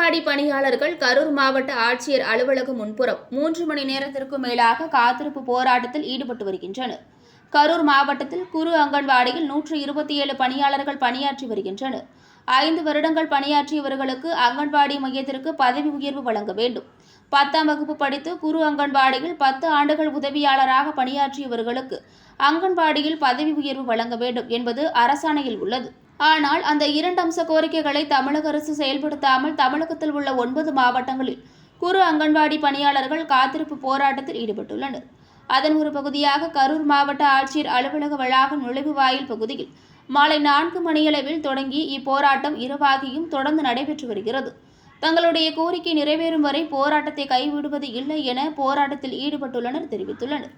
பணியாளர்கள் கரூர் மாவட்ட ஆட்சியர் அலுவலகம் முன்புறம் மூன்று மணி நேரத்திற்கும் மேலாக காத்திருப்பு போராட்டத்தில் ஈடுபட்டு வருகின்றனர். கரூர் மாவட்டத்தில் குறு அங்கன்வாடியில் நூற்று இருபத்தி ஏழு பணியாளர்கள் பணியாற்றி வருகின்றனர். ஐந்து வருடங்கள் பணியாற்றியவர்களுக்கு அங்கன்வாடி மையத்திற்கு பதவி உயர்வு வழங்க வேண்டும். பத்தாம் வகுப்பு படித்து குறு அங்கன்வாடியில் பத்து ஆண்டுகள் உதவியாளராக பணியாற்றியவர்களுக்கு அங்கன்வாடியில் பதவி உயர்வு வழங்க வேண்டும் என்பது அரசாணையில் உள்ளது. ஆனால் அந்த இரண்டு அம்ச கோரிக்கைகளை தமிழக அரசு செயல்படுத்தாமல் தமிழகத்தில் உள்ள ஒன்பது மாவட்டங்களில் குறு அங்கன்வாடி பணியாளர்கள் காத்திருப்பு போராட்டத்தில் ஈடுபட்டுள்ளனர். அதன் ஒரு பகுதியாக கரூர் மாவட்ட ஆட்சியர் அலுவலக வளாக நுழைவு வாயில் பகுதியில் மாலை நான்கு மணியளவில் தொடங்கி இப்போராட்டம் இரவாகியும் தொடர்ந்து நடைபெற்று வருகிறது. தங்களுடைய கோரிக்கை நிறைவேறும் வரை போராட்டத்தை கைவிடுவது இல்லை என போராட்டத்தில் ஈடுபட்டுள்ளனர் தெரிவித்துள்ளனர்.